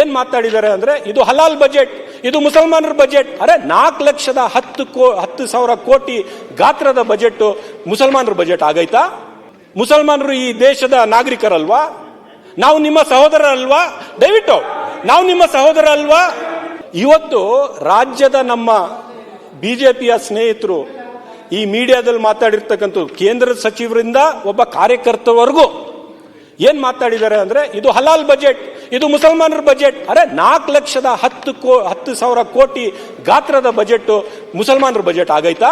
ಏನ್ ಮಾತಾಡಿದ್ದಾರೆ ಅಂದ್ರೆ, ಇದು ಹಲಾಲ್ ಬಜೆಟ್, ಇದು ಮುಸಲ್ಮಾನರ ಬಜೆಟ್. ಅರೆ, ನಾಲ್ಕು ಲಕ್ಷದ ಹತ್ತು ಕೋ, ಹತ್ತು ಸಾವಿರ ಕೋಟಿ ಗಾತ್ರದ ಬಜೆಟ್ ಮುಸಲ್ಮಾನರ ಬಜೆಟ್ ಆಗೈತಾ? ಮುಸಲ್ಮಾನರು ಈ ದೇಶದ ನಾಗರಿಕರಲ್ವಾ? ನಾವು ನಿಮ್ಮ ಸಹೋದರ ಅಲ್ವಾ ದಯವಿಟ್ಟು, ನಾವು ನಿಮ್ಮ ಸಹೋದರ ಅಲ್ವಾ ಇವತ್ತು ರಾಜ್ಯದ ನಮ್ಮ ಬಿಜೆಪಿಯ ಸ್ನೇಹಿತರು ಈ ಮೀಡಿಯಾದಲ್ಲಿ ಮಾತಾಡಿರ್ತಕ್ಕಂಥ ಕೇಂದ್ರ ಸಚಿವರಿಂದ ಒಬ್ಬ ಕಾರ್ಯಕರ್ತವರೆಗೂ ಏನ್ ಮಾತಾಡಿದ್ದಾರೆ ಅಂದ್ರೆ ಇದು ಹಲಾಲ್ ಬಜೆಟ್ ಇದು ಮುಸಲ್ಮಾನರ ಬಜೆಟ್. ಅರೆ ನಾಲ್ಕು ಲಕ್ಷದ ಹತ್ತು ಕೋ ಹತ್ತು ಸಾವಿರ ಕೋಟಿ ಗಾತ್ರದ ಬಜೆಟ್ ಮುಸಲ್ಮಾನರ ಬಜೆಟ್ ಆಗೈತಾ?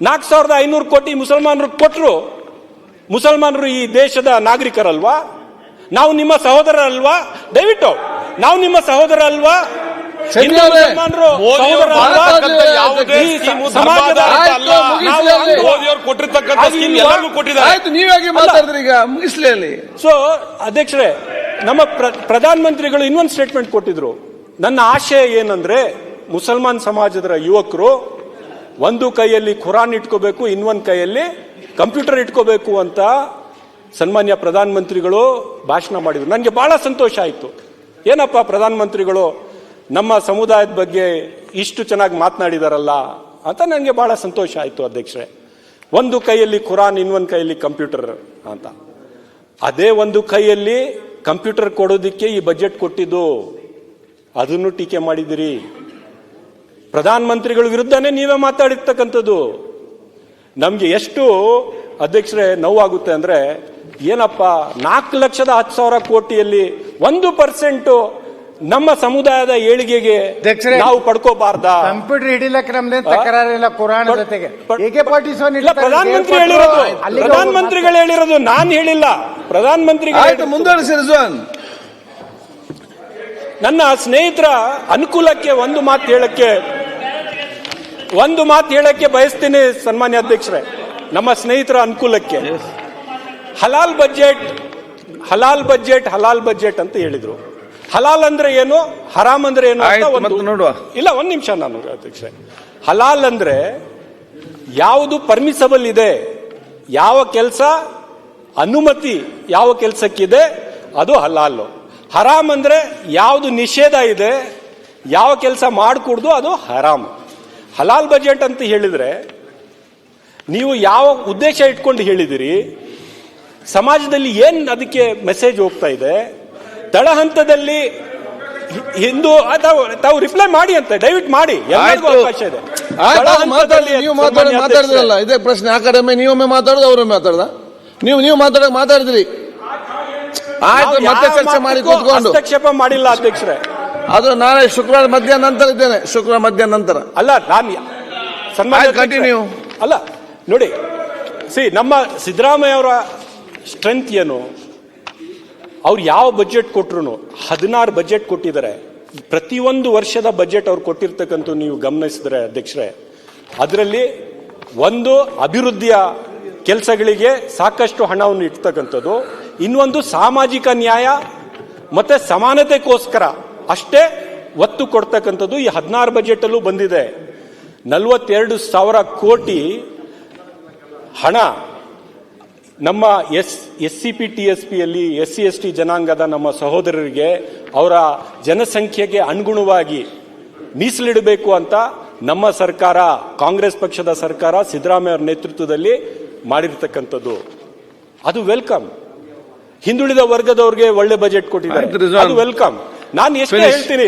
ನಾಲ್ಕು ಸಾವಿರದ ಐನೂರು ಕೋಟಿ ಮುಸಲ್ಮಾನರು ಕೊಟ್ಟರು ಮುಸಲ್ಮಾನರು ಈ ದೇಶದ ನಾಗರಿಕರಲ್ವಾ? ನಾವು ನಿಮ್ಮ ಸಹೋದರ ಅಲ್ವಾ ದಯವಿಟ್ಟು ನಾವು ನಿಮ್ಮ ಸಹೋದರ ಅಲ್ವಾ ಸಮಾಜದ ಮೋದಿಯವರು ಕೊಟ್ಟಿರ್ತಕ್ಕಂಥ ಸ್ಕೀಮ್ ಎಲ್ಲರಿಗೂ ಕೊಟ್ಟಿದ್ದಾರೆ. ಆಯ್ತು ನೀವಾಗಿ ಮಾತಾಡಿದ್ರಿ ಈಗ? ಮುಗಿಸ್ಲಿ ಅಲ್ಲಿ ಸೊ ಅಧ್ಯಕ್ಷರೇ ನಮ್ಮ ಪ್ರ- ಪ್ರಧಾನ ಮಂತ್ರಿಗಳು ಇನ್ನೊಂದು ಸ್ಟೇಟ್ಮೆಂಟ್ ಕೊಟ್ಟಿದ್ರು. ನನ್ನ ಆಶಯ ಏನಂದ್ರೆ ಮುಸಲ್ಮಾನ್ ಸಮಾಜದ ಯುವಕರು ಒಂದು ಕೈಯಲ್ಲಿ ಖುರಾನ್ ಇಟ್ಕೋಬೇಕು ಇನ್ನೊಂದು ಕೈಯಲ್ಲಿ ಕಂಪ್ಯೂಟರ್ ಇಟ್ಕೋಬೇಕು ಅಂತ ಸನ್ಮಾನ್ಯ ಪ್ರಧಾನ ಮಂತ್ರಿಗಳು ಭಾಷಣ ಮಾಡಿದ್ರು. ನನಗೆ ಬಹಳ ಸಂತೋಷ ಆಯಿತು. ಏನಪ್ಪ ಪ್ರಧಾನ ಮಂತ್ರಿಗಳು ನಮ್ಮ ಸಮುದಾಯದ ಬಗ್ಗೆ ಇಷ್ಟು ಚೆನ್ನಾಗಿ ಮಾತನಾಡಿದಾರಲ್ಲ ಅಂತ ನನಗೆ ಬಹಳ ಸಂತೋಷ ಆಯಿತು ಅಧ್ಯಕ್ಷರೇ. ಒಂದು ಕೈಯಲ್ಲಿ ಖುರಾನ್, ಇನ್ನೊಂದು ಕೈಯಲ್ಲಿ ಕಂಪ್ಯೂಟರ್ ಅಂತ. ಅದೇ ಒಂದು ಕೈಯಲ್ಲಿ ಕಂಪ್ಯೂಟರ್ ಕೊಡೋದಕ್ಕೆ ಈ ಬಜೆಟ್ ಕೊಟ್ಟಿದ್ದು, ಅದನ್ನು ಟೀಕೆ ಮಾಡಿದಿರಿ ಪ್ರಧಾನ ಮಂತ್ರಿಗಳ ವಿರುದ್ಧನೇ ನೀವೇ ಮಾತಾಡಿರ್ತಕ್ಕಂಥದ್ದು. ನಮ್ಗೆ ಎಷ್ಟು, ಅಧ್ಯಕ್ಷರೇ, ನೋವಾಗುತ್ತೆ ಅಂದ್ರೆ, ಏನಪ್ಪ, ನಾಲ್ಕು ಲಕ್ಷದ ಹತ್ತು ಸಾವಿರ ಕೋಟಿಯಲ್ಲಿ ಒಂದು ಪರ್ಸೆಂಟ್ ನಮ್ಮ ಸಮುದಾಯದ ಏಳಿಗೆಗೆ ಅಧ್ಯಕ್ಷರೇ, ನಾವು ಪಡ್ಕೋಬಾರ್ದ. ಕಂಪ್ಯೂಟರ್ ಹಿಡಿಲಕ್ ನಮ್ದೇನ್ ಆ? ತಕರಾರಿಲ್ಲ ಕುರಾನ್ ಜೊತೆಗೆ. ಪಡ್- ಏಕೆ ಪಾರ್ಟಿ ಸೋನ್ ಇಲ್ಲ ಪ್ರಧಾನ ಮಂತ್ರಿ ಹೇಳಿರೋದು. ಪ್ರಧಾನ ಮಂತ್ರಿಗಳು ಹೇಳಿರೋದು ನಾನ್ ಹೇಳಿಲ್ಲ. ಪ್ರಧಾನ ಮಂತ್ರಿಗಳು ಆಯ್ತು ಮುಂದುವರಿಸಿ ರಿಜ್ವಾನ್. ನನ್ನ ಸ್ನೇಹಿತರ ಅನುಕೂಲಕ್ಕೆ ಒಂದು ಮಾತು ಹೇಳಕ್ಕೆ ಒಂದು ಮಾತು ಹೇಳಕ್ಕೆ ಬಯಸ್ತೀನಿ ಸನ್ಮಾನ್ಯ ಅಧ್ಯಕ್ಷರೇ. ನಮ್ಮ ಸ್ನೇಹಿತರ ಅನುಕೂಲಕ್ಕೆ. ಹಲಾಲ್ ಬಜೆಟ್ ಹಲಾಲ್ ಬಜೆಟ್ ಹಲಾಲ್ ಬಜೆಟ್ ಅಂತ ಹೇಳಿದ್ರು. ಹಲಾಲ್ ಅಂದ್ರೆ ಏನು? ಹರಾಮ್ ಅಂದ್ರೆ ಏನು ಅಂತ ಒಂದು ನೋಡುವ. ಇಲ್ಲ ಒಂದ್ ನಿಮಿಷ ನಾನು ಅಧ್ಯಕ್ಷ ಹಲಾಲ್ ಅಂದ್ರೆ ಯಾವುದು ಪರ್ಮಿಸಬಲ್ ಇದೆ ಯಾವ ಕೆಲಸ ಅನುಮತಿ ಯಾವ ಕೆಲಸಕ್ಕಿದೆ ಅದು ಹಲಾಲ್. ಹರಾಮ್ ಅಂದ್ರೆ ಯಾವುದು ನಿಷೇಧ ಇದೆ ಯಾವ ಕೆಲಸ ಮಾಡಿಕೊಡ್ದು ಅದು ಹರಾಮ್. ಹಲಾಲ್ ಬಜೆಟ್ ಅಂತ ಹೇಳಿದ್ರೆ ನೀವು ಯಾವ ಉದ್ದೇಶ ಇಟ್ಕೊಂಡು ಹೇಳಿದಿರಿ ಸಮಾಜದಲ್ಲಿ ಏನ್ ಅದಕ್ಕೆ ಮೆಸೇಜ್ ಹೋಗ್ತಾ ಇದೆ ತಳಹಂತದಲ್ಲಿ ಹಿಂದೂ ತಾವು ತಾವು ರಿಪ್ಲೈ ಮಾಡಿ ಅಂತ ದಯವಿಟ್ಟು ಮಾಡಿ. ಎಲ್ಲರಿಗೂ ಅವಕಾಶ ಇದೆ. ನೀವು ಮಾತಾಡಿದ್ರಲ್ಲ ಇದೇ ಪ್ರಶ್ನೆ. ಆ ಕಡೆ ನೀವೊಮ್ಮೆ ಮಾತಾಡೋದು ಅವರೊಮ್ಮೆ ಮಾತಾಡ್ದ? ನೀವು ನೀವು ಮಾತಾಡ ಮಾತಾಡಿದ್ರಿ. ಆಯ್ತು ಮತ್ತೆ ಚರ್ಚೆ ಮಾಡಿ ಕೂತ್ಕೊಂಡು. ಹಸ್ತಕ್ಷೇಪ ಮಾಡಿಲ್ಲ ಅಧ್ಯಕ್ಷರೇ. ಅದು ನಾಳೆ ಶುಕ್ರವಾರ ಮಧ್ಯಾಹ್ನ ನಂತರ ಇದ್ದೇನೆ. ಶುಕ್ರವಾರ ಮಧ್ಯಾಹ್ನ ನಂತರ. ಅಲ್ಲ ನಾನು ಸನ್ಮಾನ ಕಂಟಿನ್ಯೂ ಅಲ್ಲ ನೋಡಿ ಸಿ ನಮ್ಮ ಸಿದ್ದರಾಮಯ್ಯ ಅವರ ಸ್ಟ್ರೆಂತ್ ಏನು? ಅವ್ರು ಯಾವ ಬಜೆಟ್ ಕೊಟ್ರು ಹದಿನಾರು ಬಜೆಟ್ ಕೊಟ್ಟಿದ್ದಾರೆ. ಪ್ರತಿಯೊಂದು ವರ್ಷದ ಬಜೆಟ್ ಅವ್ರು ಕೊಟ್ಟಿರ್ತಕ್ಕಂಥ ನೀವು ಗಮನಿಸಿದ್ರೆ ಅಧ್ಯಕ್ಷರೇ, ಅದರಲ್ಲಿ ಒಂದು ಅಭಿವೃದ್ಧಿಯ ಕೆಲಸಗಳಿಗೆ ಸಾಕಷ್ಟು ಹಣವನ್ನು ಇಡ್ತಕ್ಕಂಥದ್ದು, ಇನ್ನೊಂದು ಸಾಮಾಜಿಕ ನ್ಯಾಯ ಮತ್ತೆ ಸಮಾನತೆಗೋಸ್ಕರ ಅಷ್ಟೇ ಒತ್ತು ಕೊಡ್ತಕ್ಕಂಥದ್ದು ಈ ಹದಿನಾರು ಬಜೆಟ್ ಅಲ್ಲೂ ಬಂದಿದೆ. ನಲವತ್ತೆರಡು ಸಾವಿರ ಕೋಟಿ ಹಣ ನಮ್ಮ S S C P T S ಪಿಯಲ್ಲಿ ಎಸ್ ಸಿ ಎಸ್ ಟಿ ಜನಾಂಗದ ನಮ್ಮ ಸಹೋದರರಿಗೆ ಅವರ ಜನಸಂಖ್ಯೆಗೆ ಅನುಗುಣವಾಗಿ ಮೀಸಲಿಡಬೇಕು ಅಂತ ನಮ್ಮ ಸರ್ಕಾರ ಕಾಂಗ್ರೆಸ್ ಪಕ್ಷದ ಸರ್ಕಾರ ಸಿದ್ದರಾಮಯ್ಯ ಅವರ ನೇತೃತ್ವದಲ್ಲಿ ಮಾಡಿರ್ತಕ್ಕಂಥದ್ದು. ಅದು ವೆಲ್ಕಮ್. ಹಿಂದುಳಿದ ವರ್ಗದವ್ರಿಗೆ ಒಳ್ಳೆ ಬಜೆಟ್ ಕೊಟ್ಟಿದ್ದಾರೆ. ಅದು ವೆಲ್ಕಮ್. ನಾನು ಎಷ್ಟು ಹೇಳ್ತೀನಿ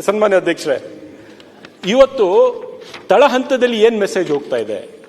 ಸನ್ಮಾನ್ಯ ಅಧ್ಯಕ್ಷರೇ. ಇವತ್ತು ತಳಹಂತದಲ್ಲಿ ಏನು ಮೆಸೇಜ್ ಹೋಗ್ತಾ ಇದೆ?